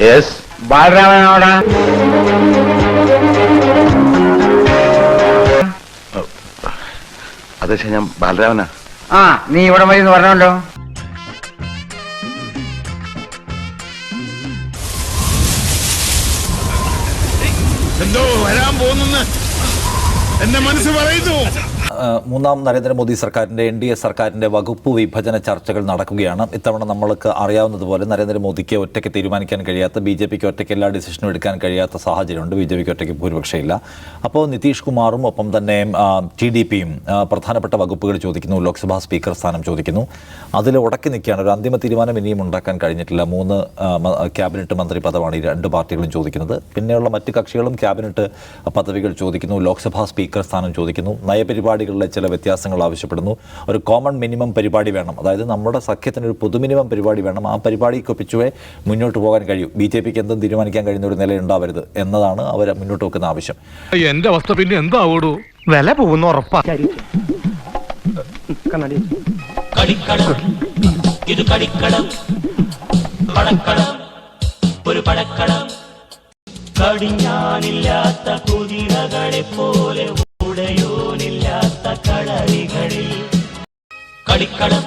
Yes ബാലരാമനോടാ അതെ ഞാൻ ബാലരാമനാ. ആ നീ ഇവിടെ മതി എന്ന് പറഞ്ഞല്ലോ എന്തോ വരാൻ പോകുന്നെന്ന് എന്റെ മനസ്സ് പറയുന്നു. മൂന്നാം നരേന്ദ്രമോദി സർക്കാരിന്റെ എൻ ഡി എ സർക്കാരിന്റെ വകുപ്പ് വിഭജന ചർച്ചകൾ നടക്കുകയാണ്. ഇത്തവണ നമ്മൾക്ക് അറിയാവുന്നതുപോലെ നരേന്ദ്രമോദിക്ക് ഒറ്റയ്ക്ക് തീരുമാനിക്കാൻ കഴിയാത്ത ബി ജെ പിക്ക് ഒറ്റയ്ക്ക് എല്ലാ ഡിസിഷനും എടുക്കാൻ കഴിയാത്ത സാഹചര്യമുണ്ട്. ബി ജെ പിക്ക് ഒറ്റയ്ക്ക് ഭൂരിപക്ഷമില്ല. അപ്പോൾ നിതീഷ് കുമാറും ഒപ്പം തന്നെ ടി ഡി പിയും പ്രധാനപ്പെട്ട വകുപ്പുകൾ ചോദിക്കുന്നു. ലോക്സഭാ സ്പീക്കർ സ്ഥാനം ചോദിക്കുന്നു. അതിൽ ഉടക്കി നിൽക്കുകയാണ്. ഒരു അന്തിമ തീരുമാനം ഇനിയും ഉണ്ടാക്കാൻ കഴിഞ്ഞിട്ടില്ല. മൂന്ന് ക്യാബിനറ്റ് മന്ത്രി പദമാണ് ഈ രണ്ട് പാർട്ടികളും ചോദിക്കുന്നത്. പിന്നെയുള്ള മറ്റ് കക്ഷികളും ക്യാബിനറ്റ് പദവികൾ ചോദിക്കുന്നു. ലോക്സഭാ സ്പീക്കർ സ്ഥാനം ചോദിക്കുന്നു. നയപരിപാടികളിലെ ചില വ്യത്യാസങ്ങൾ ആവശ്യപ്പെടുന്നു. ഒരു കോമൺ മിനിമം പരിപാടി വേണം. അതായത് നമ്മുടെ സഖ്യത്തിന് ഒരു പൊതു മിനിമം പരിപാടി വേണം. ആ പരിപാടിക്ക് ഒപ്പിച്ചുവേ മുന്നോട്ട് പോകാൻ കഴിയും. ബി ജെ പിക്ക് എന്തും തീരുമാനിക്കാൻ കഴിയുന്ന ഒരു നില ഉണ്ടാവരുത് എന്നതാണ് അവർ മുന്നോട്ട് വെക്കുന്ന ആവശ്യം. എന്റെ അവസ്ഥ പിന്നെ എന്താവൂ വില പോകുന്ന ഉറപ്പാ. കളിക്കളം. ഇത് കളിക്കളം. പടക്കളം ഒരു പടക്കളം. കടിഞ്ഞാനില്ലാത്ത കുതിരകളെ പോലെ ഉടയോനില്ലാത്ത കളിക്കളം.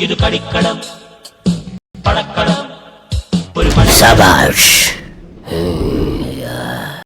ഇത് കളിക്കളം. പടക്കളം. ഒരു പടക്കളം